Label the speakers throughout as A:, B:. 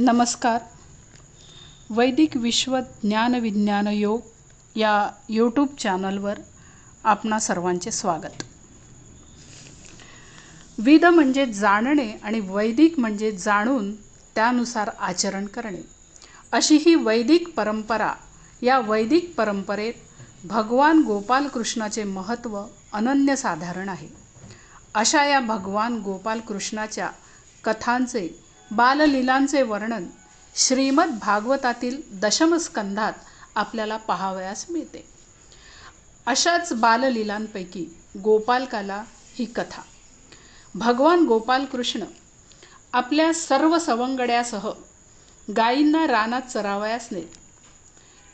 A: नमस्कार. वैदिक विश्व ज्ञान विज्ञान योग या यूट्यूब चॅनलवर आपणा सर्वांचे स्वागत. विद म्हणजे जाणणे आणि वैदिक म्हणजे जाणून त्यानुसार आचरण करणे. अशी ही वैदिक परंपरा या वैदिक परंपरेत भगवान गोपालकृष्णाचे महत्त्व अनन्यसाधारण आहे. अशा या भगवान गोपालकृष्णाच्या कथांचे बाललीलांचे वर्णन श्रीमद भागवतातील दशमस्कंधात आपल्याला पाहावयास मिळते. अशाच बाललीलांपैकी गोपालकाला ही कथा. भगवान गोपालकृष्ण आपल्या सर्व सवंगड्यासह गायींना रानात चरावयास नेत.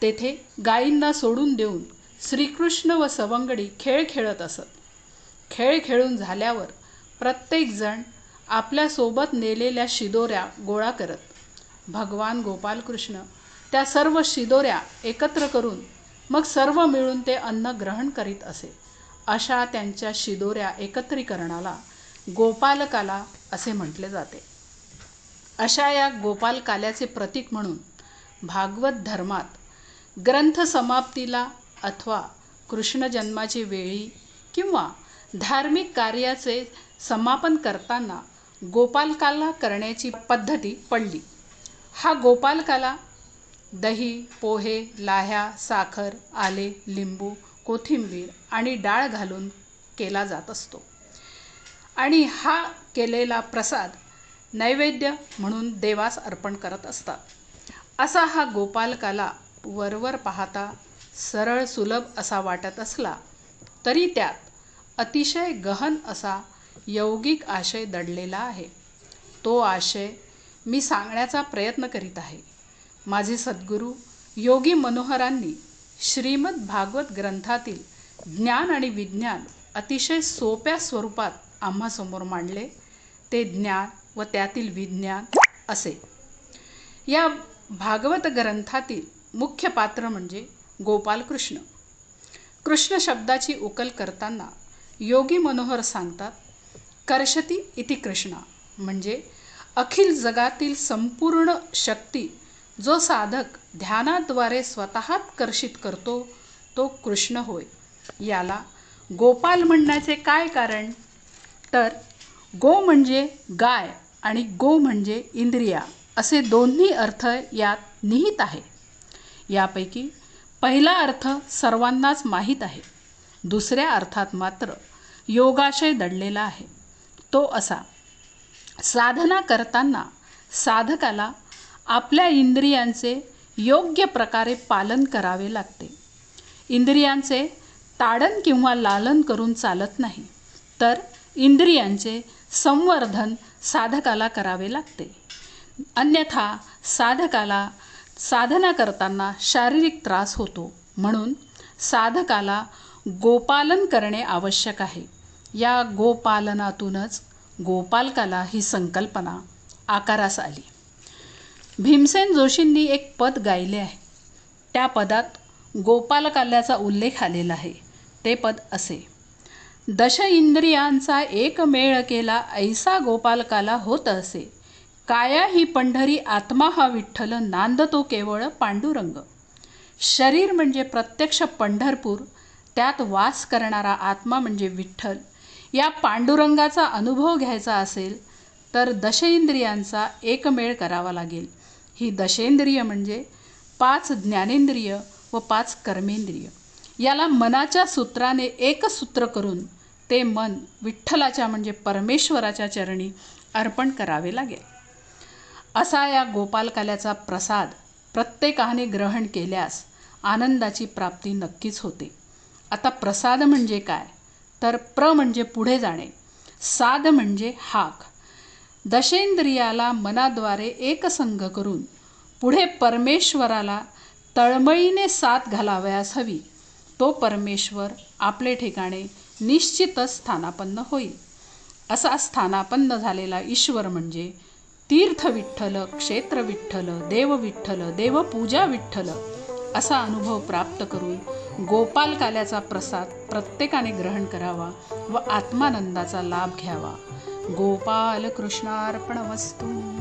A: तेथे गायींना सोडून देऊन श्रीकृष्ण व सवंगडी खेळ खेळत असत. खेळ खेळून झाल्यावर प्रत्येकजण आपल्यासोबत नेलेल्या शिदोऱ्या गोळा करत. भगवान गोपालकृष्ण त्या सर्व शिदोऱ्या एकत्र करून मग सर्व मिळून ते अन्न ग्रहण करीत असे. अशा त्यांच्या शिदोऱ्या एकत्रीकरणाला गोपालकाला असे म्हटले जाते. अशा या गोपालकाल्याचे प्रतीक म्हणून भागवत धर्मात ग्रंथ समाप्तीला अथवा कृष्ण जन्माची वेळी किंवा धार्मिक कार्याचे समापन करताना गोपालकाला करण्याची पद्धती पडली. हा गोपालकाला दही पोहे लाह्या साखर आले लिंबू कोथिंबीर आणि डाळ घालून केला जात असतो. आणि हा केलेला प्रसाद नैवेद्य म्हणून देवास अर्पण करत असतात. असा हा गोपालकाला वरवर पाहता सरळ सुलभ असा वाटत असला तरी त्यात अतिशय गहन असा यौगिक आशय दडलेला आहे. तो आशय मी सांगण्याचा प्रयत्न करीत आहे. माझे सद्गुरू योगी मनोहरांनी श्रीमद भागवत ग्रंथातील ज्ञान आणि विज्ञान अतिशय सोप्या स्वरूपात आम्हासमोर मांडले. ते ज्ञान व त्यातील विज्ञान असे. या भागवत ग्रंथातील मुख्य पात्र म्हणजे गोपालकृष्ण. कृष्ण शब्दाची उकल करताना योगी मनोहर सांगतात कर्षती इति कृष्णा. म्हणजे अखिल जगातील संपूर्ण शक्ती जो साधक ध्यानाद्वारे स्वतःत कर्षित करतो तो कृष्ण होय. याला गोपाल म्हणण्याचे काय कारण? तर गो म्हणजे गाय आणि गो म्हणजे इंद्रिया असे दोन्ही अर्थ यात निहित आहे. यापैकी पहिला अर्थ सर्वांनाच माहीत आहे. दुसऱ्या अर्थात मात्र योगाशय दडलेला आहे. तो असा. साधना करताना साधकाला आपल्या इंद्रियांचे योग्य प्रकारे पालन करावे लागते. इंद्रियांचे ताडन किंवा लालन करून चालत नाही तर इंद्रियांचे संवर्धन साधकाला करावे लागते. अन्यथा साधकाला साधना करताना शारीरिक त्रास होतो म्हणून साधकाला गोपालन करणे आवश्यक आहे. या गोपालनातूनच गोपालकाला ही संकल्पना आकारास आली. भीमसेन जोशींनी एक पद गायले आहे. त्या पदात गोपालकाल्याचा उल्लेख आलेला आहे. ते पद असे. दश इंद्रियांचा एक मेळ केला ऐसा गोपालकाला होत असे. काया ही पंढरी आत्मा हा विठ्ठल नांदतो केवळ पांडुरंग. शरीर म्हणजे प्रत्यक्ष पंढरपूर त्यात वास करणारा आत्मा म्हणजे विठ्ठल. या पांडुरंगाचा अनुभव घ्यायचा असेल तर दशेंद्रियांचा एकमेळ करावा लागेल. ही दशेंद्रिय म्हणजे पाच ज्ञानेंद्रिय व पाच कर्मेंद्रिय. याला मनाच्या सूत्राने एक सूत्र करून ते मन विठ्ठलाच्या म्हणजे परमेश्वराच्या चरणी अर्पण करावे लागेल. असा या गोपालकाल्याचा प्रसाद प्रत्येकाने ग्रहण केल्यास आनंदाची प्राप्ती नक्कीच होते. आता प्रसाद म्हणजे काय? तर प्र म्हणजे पुढे जाणे साध म्हणजे हाक. दशेंद्रियाला मनाद्वारे एकसंग करून पुढे परमेश्वराला तळमळीने साथ घालावयास हवी. तो परमेश्वर आपले ठिकाणे निश्चितच स्थानापन्न होईल. असा स्थानापन्न झालेला ईश्वर म्हणजे तीर्थ विठ्ठल क्षेत्र विठ्ठल देव विठ्ठल देवपूजा विठ्ठल असा अनुभव प्राप्त करून गोपालकाल्याचा प्रसाद प्रत्येकाने ग्रहण करावा व आत्मानंदाचा लाभ घ्यावा. गोपाल कृष्णार्पण वस्तू